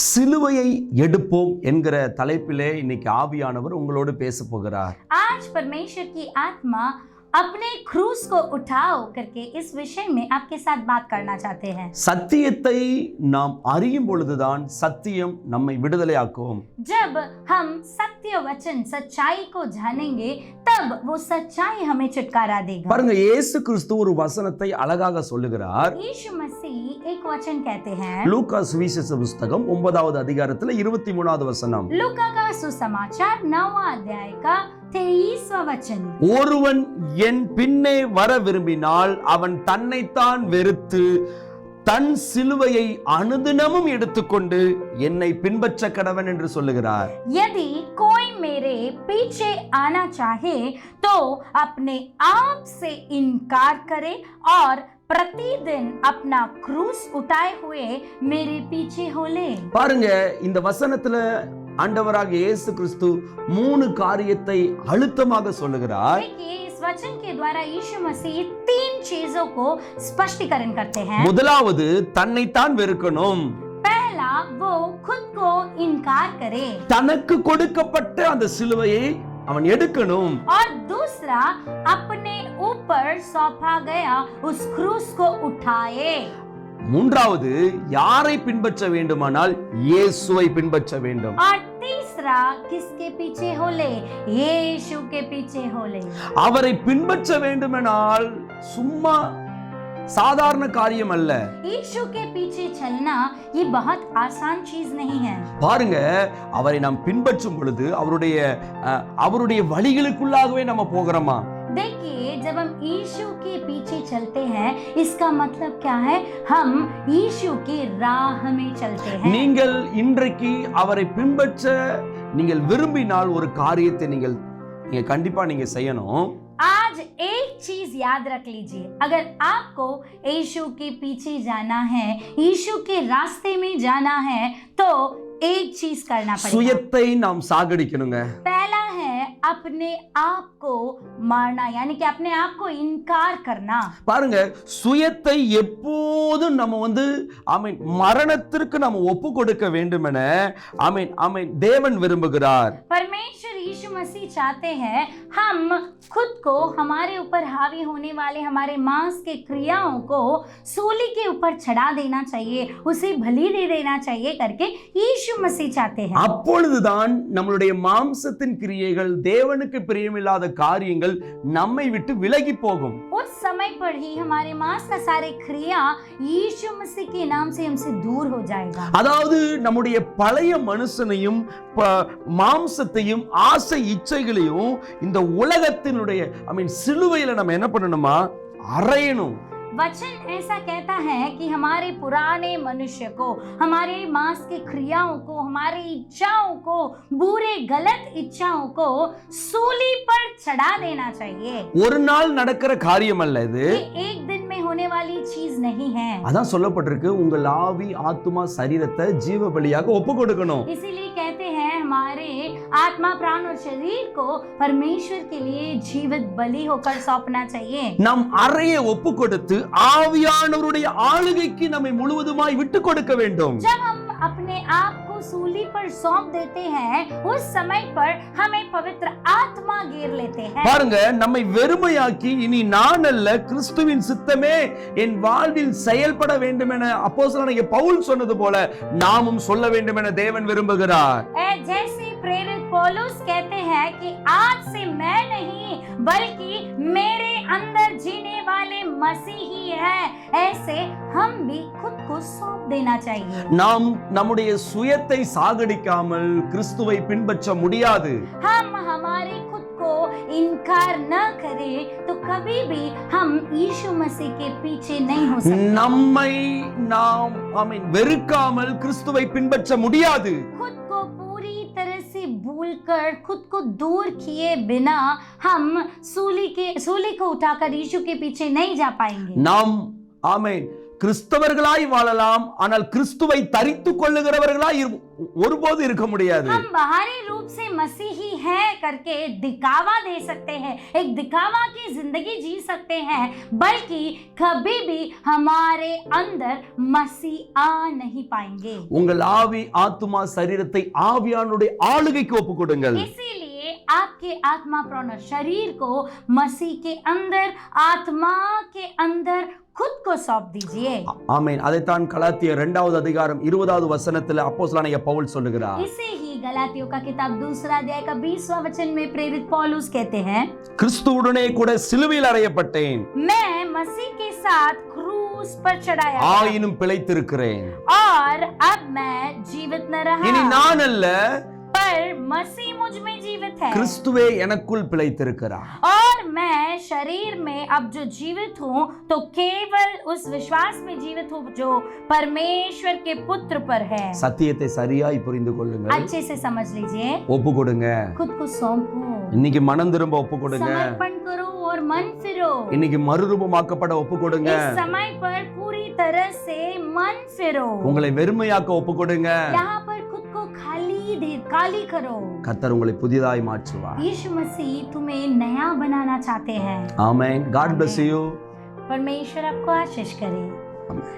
சிலுவையை எடுப்போம் என்கிற தலைப்பிலே இன்னைக்கு ஆவியானவர் உங்களோடு பேச போகிறார். ஆத்மா अपने क्रूस को उठाओ करके इस विषय में आपके साथ बात करना चाहते हैं சத்தியத்தை நாம் அறியும் பொழுதுதான் சத்தியம் நம்மை விடுதலையாக்கும் जब हम सत्य वचन सच्चाई को जानेंगे तब वो सच्चाई हमें छुटकारा देगा பாருங்க இயேசு கிறிஸ்து ஒரு வசனத்தை அழகாக சொல்லுகிறார் यीशु मसीह एक वचन कहते हैं லூக்கா சுவிசேஷ புஸ்தகம் ஒன்பதாவது அதிகாரத்துல இருபத்தி மூணாவது வசனம் लूका का सुसमाचार नवा अध्याय का तेईसवा वचन ஒருவன் என் பின்னே வர விரும்பினால் அவன் தன்னைத்தான் வெறுத்து தன் சிலுவையை அனுதினமும் எடுத்துக்கொண்டு என்னை பின்பற்ற கடவன் என்று சொல்லுகிறார் यदि कोई मेरे पीछे आना चाहे तो अपने आप से इनकार करे और प्रतिदिन अपना क्रूस उठाए हुए मेरे पीछे हो ले பாருங்க இந்த வசனத்துல ஆண்டவராக இயேசு கிறிஸ்து மூணு காரியத்தை அழுத்தமாக சொல்லுகிறார் देखिए इस वचन के द्वारा यीशु मसीह तीन चीजों को स्पष्टीकरण करते हैं முதலாவது தன்னைத்தான் வெறுக்கணும் पहला वो खुद को इनकार करे தனக்கு கொடுக்கப்பட்ட அந்த சிலுவையை அவன் எடுக்கணும் और दूसरा अपने ऊपर सौंपा गया उस क्रूस को उठाए மூன்றாவது யாரை பின்பற்ற வேண்டுமானால் இயேசுவை பின்பற்ற வேண்டும் और तीसरा किसके पीछे हो ले यीशु के पीछे हो ले அவரை பின்பற்ற வேண்டுமெனால் சும்மா சாதாரண காரியம் அல்ல यीशु के पीछे चलना ये बहुत आसान चीज नहीं है பாருங்க அவரை நாம் பின்பற்றும் பொழுது அவருடைய அஹ், அவருடைய வழிகளுக்குள்ளாகவே நம்ம போகிறோமா देखिए जब हम यीशु के पीछे चलते हैं इसका मतलब क्या है हम यीशु की राह में चलते हैं நீங்கள் இன்றைக்கு அவரை பின்பற்ற நீங்கள் விரும்பினால் ஒரு காரியத்தை நீங்கள் நீங்க கண்டிப்பா நீங்க செய்யணும் आज एक चीज याद रख लीजिए अगर आपको यीशु के पीछे जाना है यीशु के रास्ते में जाना है तो एक चीज करना पड़ेगा சுயத்தை நாம் சாகடிக்கணுங்க पहला है अपने आप को मारना यानी कि अपने आप को इनकार करना பாருங்க சுயத்தை எப்போதும் நம்ம வந்து ஆமீன் மரணத்திற்கு நம்ம ஒப்பு கொடுக்க வேண்டுமென ஆமீன் ஆமீன் தேவன் விரும்புகிறார் परमेश्वर यीशु मसीह चाहते हैं हम खुद को हमारे ऊपर हावी होने वाले हमारे मांस के क्रियाओं को सूली के ऊपर चढ़ा देना चाहिए उसे भली दे देना चाहिए करके यीशु मसीह चाहते हैं அப்பொழுதுதான் நம்மளுடைய மாம்சத்தின் கிரியைகள் தேவனுக்கு பிரியமில்லாத காரியங்கள் நம்மை விட்டு விலகி போகும் उस समय पर ही हमारे मांस का सारे क्रिया यीशु मसीह के नाम से हमसे दूर हो जाएगा அதாவது நம்முடைய பழைய மனுஷனையும் ப- மாம்சத்தையும் ஆசை இச்சைகளையும் இந்த உலகத்தினுடைய ஐ மீன் சிலுவையில நம்ம என்ன பண்ணணுமா அறையணும் वचन ऐसा कहता है कि हमारे पुराने मनुष्य को हमारे मांस की क्रियाओं को हमारी इच्छाओं को बुरे गलत इच्छाओं को सूली पर चढ़ा देना चाहिए ஒரு நாள் நடக்கிற காரியம் அல்ல இது ये एक दिन में होने वाली चीज नहीं है அதான் சொல்லப்பட்டிருக்கு உங்கள் ஆவி ஆத்துமா சரீரத்தை ஜீவ பலியாக ஒப்பு கொடுக்கணும் इसीलिए कहते हैं हमारे आत्मा प्राण और शरीर को परमेश्वर के लिए जीवित बलि होकर सौंपना चाहिए நம் அறையை ஒப்பு கொடுத்து ஆவியானவருடைய ஆளுகைக்கு நம்மை முழுவதுமாய் விட்டு கொடுக்க வேண்டும் जब हम अपने आप को सूली पर सौंप देते हैं उस समय पर हमें पवित्र आत्मा घेर लेते हैं பாருங்க நம்மை வெறுமையாக்கி இனி நான் அல்ல கிறிஸ்துவின் சித்தமே என் வாழ்வில் செயல்பட வேண்டும் என அப்போஸ்தலனாகிய பவுல் சொன்னது போல நாமும் சொல்ல வேண்டும் என தேவன் விரும்புகிறார் ऐ जैसे प्रेरित पौलुस कहते हैं कि आज से मैं नहीं बल्कि मेरे अंदर जीने वाले मसीह ही है ऐसे हम भी खुद को सौंप देना चाहिए நாம் நம்முடைய சுயத்தை சாகடிக்காமல் கிறிஸ்துவை பின்பற்ற முடியாது हम हमारे खुद को इनकार न करें तो कभी भी हम यीशु मसीह के पीछे नहीं हो सकते நம்மை நாம் I mean, வெறுக்காமல் கிறிஸ்துவை பின்பற்ற முடியாது खुद को पूरी तरह से भूल कर खुद को दूर किए बिना हम सूली के सूली को उठाकर यीशु के पीछे नहीं जा पाएंगे நாம் ஆமென் கிறிஸ்தவர்களாய் வாழலாம் ஆனால் கிறிஸ்துவை தரித்து கொள்ளுகிறவர்களாய் இரு- ஒருபோது இருக்க முடியாது हम बाहरी रूप से मसीही है करके दिखावा दे सकते हैं एक दिखावा की जिंदगी जी सकते हैं बल्कि कभी भी हमारे अंदर मसीह आ नहीं पाएंगे உங்கள் ஆவி ஆத்துமா சரீரத்தை ஆவியானுடைய ஆளுகைக்கு ஒப்பு கொடுங்கள் इसीलिए आपके आत्मा प्राण और शरीर को मसीह के अंदर आत्मा के अंदर खुद को सौंप दीजिए ஆமென் அதைத்தான் கலாத்திய இரண்டாவது அதிகாரம் இருபதாவது வசனத்துல அப்போஸ்தலனாகிய பவுல் சொல்லுகிறார் इसे ही गलातियों का किताब दूसरा अध्याय का बीसवा वचन में प्रेरित पौलुस कहते हैं கிறிஸ்துவுடனே கூட சிலுவையில் அறையப்பட்டேன் मैं मसीह के साथ क्रूस पर चढ़ाया गया ஆயினும் பிழைத்திருக்கிறேன் और अब मैं जीवित न இனி रहा நான் அல்ல पर मसीह मुझ में जीवित है கிறிஸ்துவே எனக்குள் பிழைத்திருக்கிறார் और मैं शरीर में अब जो जीवित हूँ तो केवल उस विश्वास में जीवित हूँ जो परमेश्वर के पुत्र पर है சத்தியத்தை சரியாய் புரிந்து கொள்ளுங்கள் अच्छे से समझ लीजिए ஒப்பு கொடுங்க खुद को सौंपो இன்னைக்கு மனம் திரும்ப ஒப்பு கொடுங்க समर्पण करो और मन फिरो இன்னைக்கு மறுரூபமாக்கப்பட ஒப்பு கொடுங்க इस समय पर पूरी तरह से मन फिरो உங்களை வெறுமையாக்க ஒப்பு கொடுங்க यहाँ पर खुद को खाली दे खाली करो கர்த்தர் உங்களை புதிதாய் மாற்றுவார் यीशु मसीह तुम्हें नया बनाना चाहते हैं ஆமென் காட் bless you परमेश्वर आपको आशीष करे ஆமென்